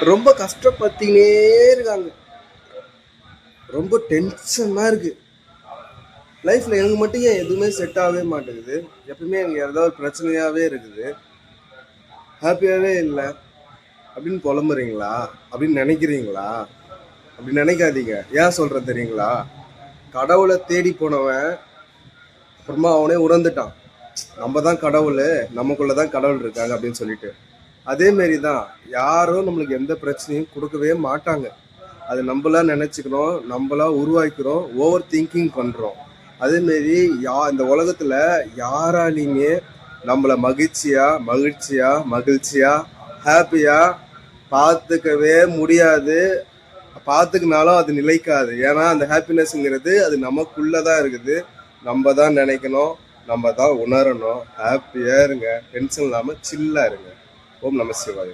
ரொம்ப கஷ்டப்பத்தினே இருக்காங்க. ரொம்ப டென்ஷனாக இருக்கு. லைஃப்பில் எனக்கு மட்டும் ஏன் எதுவுமே செட் ஆகவே மாட்டேங்குது? எப்பவுமே எனக்கு ஏதாவது பிரச்சனையாகவே இருக்குது. ஹாப்பியாகவே இல்லை. அப்படின்னு புலம்புறீங்களா? அப்படின்னு நினைக்கிறீங்களா? அப்படி நினைக்காதீங்க. ஏன் சொல்கிறேன் தெரியுங்களா? கடவுளை தேடி போனவன் அப்புறமா அவனே உணர்ந்துட்டான். நம்ம தான் கடவுள். நமக்குள்ளே தான் கடவுள் இருக்காங்க அப்படின்னு சொல்லிட்டு. அதே மாரி தான் யாரும் நம்மளுக்கு எந்த பிரச்சனையும் கொடுக்கவே மாட்டாங்க. அது நம்மளா நினச்சிக்கிறோம் நம்மளா உருவாக்கிறோம் ஓவர் திங்கிங் பண்ணுறோம் அதேமாரி யா இந்த உலகத்தில் யாராலையுமே நம்மளை மகிழ்ச்சியாக மகிழ்ச்சியாக மகிழ்ச்சியாக ஹாப்பியாக பார்த்துக்கவே முடியாது. பார்த்துக்கினாலும் அது நிலைக்காது. ஏன்னா அந்த ஹாப்பினஸ்ங்கிறது அது நமக்குள்ளே தான் இருக்குது. நம்ம தான் நினைக்கணும் நம்ம தான் உணரணும். ஹாப்பியாக இருங்க. டென்ஷன் இல்லாமல் சில்லாக இருங்க. ఓం నమశివాయ